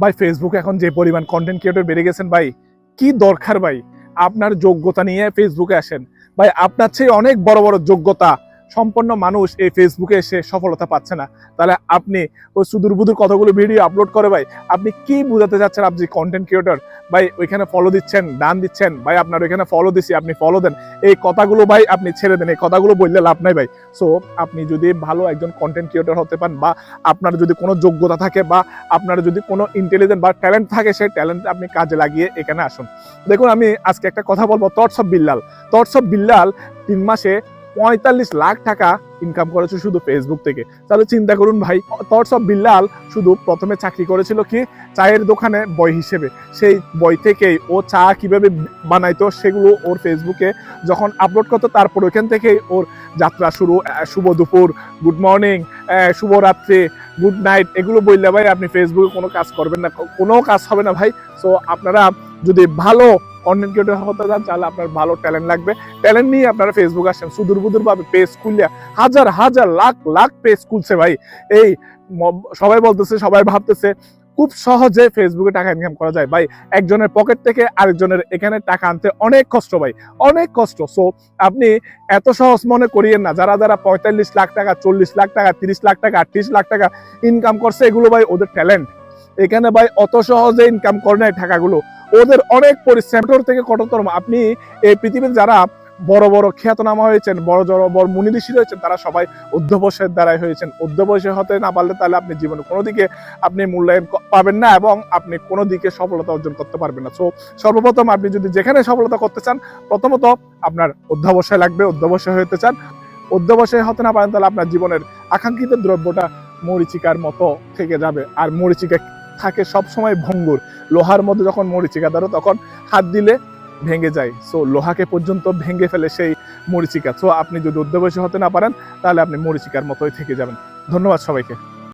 ভাই ফেসবুক এখন যে পরিমাণ কন্টেন্ট ক্রিয়েটর বেড়ে গেছেন ভাই, কি দরকার ভাই? আপনার যোগ্যতা নিয়ে ফেসবুকে আসেন। ভাই, আপনার চেয়ে অনেক বড় বড় যোগ্যতা সম্পন্ন মানুষ এই ফেসবুকে এসে সফলতা পাচ্ছে না। তাহলে আপনি ওই সুদূর বুদুর কতগুলো ভিডিও আপলোড করে ভাই, আপনি কি বোঝাতে চাচ্ছেন আপনি কন্টেন্ট ক্রিয়েটর ভাই, ওইখানে ফলো দিচ্ছেন ডান দিচ্ছেন, ভাই, আপনার ওইখানে ফলো দিছি, আপনি ফলো দেন। এই কথাগুলো ভাই আপনি ছেড়ে দেন, এই কথাগুলো বললে লাভ নাই ভাই। সো আপনি যদি ভালো একজন কন্টেন্ট ক্রিয়েটর হতে পান বা আপনার যদি কোনো যোগ্যতা থাকে বা আপনার যদি কোনো ইন্টেলিজেন্ট বা ট্যালেন্ট থাকে, সেই ট্যালেন্ট আপনি কাজে লাগিয়ে এখানে আসুন। দেখুন, আমি আজকে একটা কথা বলব তটসব বিল্লাল তটসব বিল্লাল তিন মাসে পঁয়তাল্লিশ লাখ টাকা ইনকাম করেছে শুধু ফেসবুক থেকে। তাহলে চিন্তা করুন ভাই তটসব বিল্লাল শুধু প্রথমে চাকরি করেছিল কি? চায়ের দোকানে বই হিসেবে। সেই বই থেকেই ও চা কীভাবে বানাইতো সেগুলো ওর ফেসবুকে যখন আপলোড করতো, তারপর ওইখান থেকেই ওর যাত্রা শুরু। শুভ দুপুর গুড মর্নিং শুভ রাত্রি গুড নাইট এগুলো বললে ভাই আপনি ফেসবুকে কোনো কাজ করবেন না। কোনো কাজ হবে না ভাই। সো আপনারা যদি ভালো কন্টেন্ট ক্রিয়েটর হতে চান তাহলে আপনার ভালো ট্যালেন্ট লাগবে। ট্যালেন্ট নিয়ে আপনারা ফেসবুক আসেন সুদূর বুদুর ভাবে পেজ খুললে হাজার হাজার, লাখ লাখ পেজ খুলছে ভাই। এই সবাই বলতেছে, সবাই ভাবতেছে, খুব সহজে ফেসবুকে টাকা ইনকাম করা যায়। ভাই, একজনের পকেট থেকে আরেকজনের এখানে টাকা আনতে অনেক কষ্ট ভাই, অনেক কষ্ট। সো আপনি এত সহজ মনে করিয়েন না, যারা যারা পঁয়তাল্লিশ লাখ টাকা, চল্লিশ লাখ টাকা, তিরিশ লাখ টাকা, আটত্রিশ লাখ টাকা ইনকাম করছে, এগুলো ভাই ওদের ট্যালেন্ট এখানে ভাই অত সহজে ইনকাম করে নেয় টাকাগুলো। ওদের অনেক পরিশ্রম। থেকে কঠোরতম আপনি এই পৃথিবীর যারা বড় বড় খ্যাতনামা হয়েছেন, বড় বড় বড় মুনি ঋষি রয়েছেন, তারা সবাই অধ্যবসায়ের দ্বারাই হয়েছেন। অধ্যবসায় হতে না পারলে তাহলে আপনি জীবনে কোনো দিকে আপনি মূল্যায়ন পাবেন না এবং আপনি কোনো দিকে সফলতা অর্জন করতে পারবেন না। সো সর্বপ্রথম আপনি যদি যেখানে সফলতা করতে চান, প্রথমত আপনার অধ্যবসায় লাগবে অধ্যবসায় হতে চান। অধ্যবসায় হতে না পারেন তাহলে আপনার জীবনের আকাঙ্ক্ষিত দ্রব্যটা মরিচিকার মতো থেকে যাবে। আর মরিচিকা থাকে সব সময় ভঙ্গুর। লোহার মধ্যে যখন মরিচিকা ধরো, তখন হাত দিলে ভেঙে যায়। সো লোহাকে পর্যন্ত ভেঙে ফেলে সেই মরিচিকা। সো আপনি যদি অধ্যবসায় হতে না পারেন, তাহলে আপনি মরিচিকার মতোই থেকে যাবেন। ধন্যবাদ সবাইকে।